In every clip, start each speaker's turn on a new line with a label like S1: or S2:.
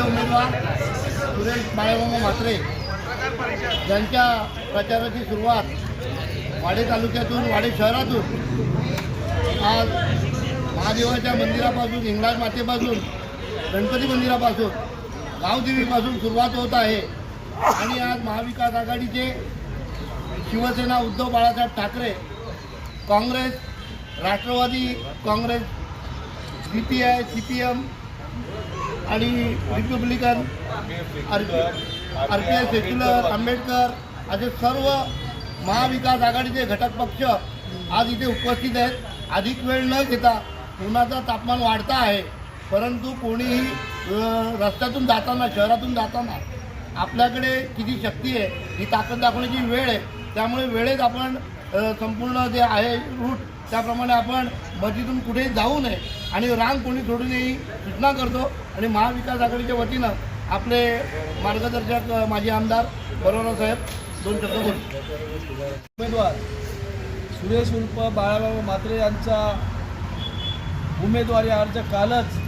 S1: लोकप्रिय उमेदवार सुरेश बाळामामा म्हात्रे यांच्या प्रचाराची सुरुवात वाडे तालुक्यातून वाडे शहरातून आज महादेवाच्या मंदिरापासून हिंगलाज मातेपासून गणपती मंदिरापासून गावदेवीपासून सुरुवात होत आहे. आणि आज महाविकास आघाडीचे Shiv Sena Uddhav Balasaheb Thackeray Congress Rashtravadi Congress C P I C P M आणि Republican R R P I secular Ambedkar असे सर्व महाविकास आघाडीचे घटक पक्ष आज इथे उपस्थित आहेत. अधिक वेळ न घेता उन्हाचं तापमान वाढता आहे. परंतु कोणीही रस्त्यातून जाताना शहरातून जाताना आपल्याकडे किती शक्ती आहे ही ताकद दाखवण्याची वेळ आहे. त्यामुळे वेळेत आपण संपूर्ण जे आहे रूट त्याप्रमाणे आपण मस्जिदून कुठेही जाऊ नये. आणि रांग कोणी सोडू नये सूचना करतो. आणि महाविकास आघाडीच्या वतीनं आपले मार्गदर्शक माजी आमदार बरोबर साहेब दोन शब्द बोलू.
S2: उमेदवार सुरेश उर्फ बाळाबाबा म्हात्रे यांचा उमेदवारी अर्ज कालच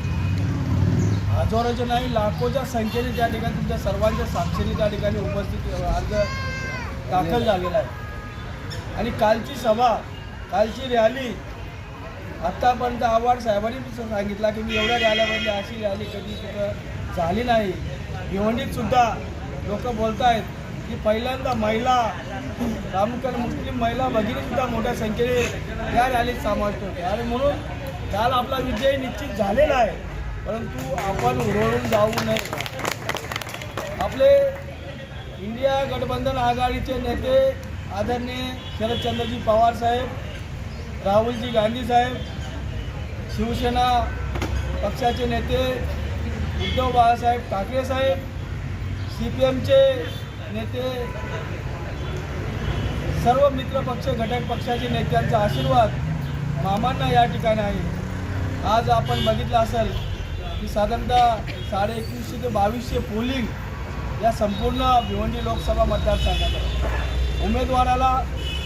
S2: हजारोच्या नाही लाखोच्या संख्येने त्या ठिकाणी तुमच्या सर्वांच्या साक्षीने त्या ठिकाणी उपस्थित अर्ज दाखल झालेला आहे. आणि कालची सभा कालची रॅली आत्तापर्यंत आव्हाड साहेबांनी सांगितला की मी एवढ्या रॅल्यामध्ये अशी रॅली कधी कुठं झाली नाही. भिवंडीतसुद्धा लोक बोलत आहेत की पहिल्यांदा महिला प्रामुख्याने मुस्लिम महिला भगिनी सुद्धा मोठ्या संख्येने या रॅलीत समाविष्ट होते आणि म्हणून काल आपला विजय निश्चित झालेला आहे. परंतु आपण उरळून जाऊ नये. आपले इंडिया गठबंधन आघाडीचे नेते आदरणीय शरदचंद्रजी पवार साहेब राहुलजी गांधी साहेब शिवसेना पक्षाचे नेते उद्धव बाळासाहेब ठाकरे साहेब सी पी एमचे नेते सर्व मित्र पक्ष घटक पक्षाचे नेत्यांचा आशीर्वाद मामांना या ठिकाणी आहे. आज आपण बघितलं असेल की साधारणतः साडे एकवीसशे ते बावीसशे पोलिंग या संपूर्ण भिवंडी लोकसभा मतदारसंघात उमेदवाराला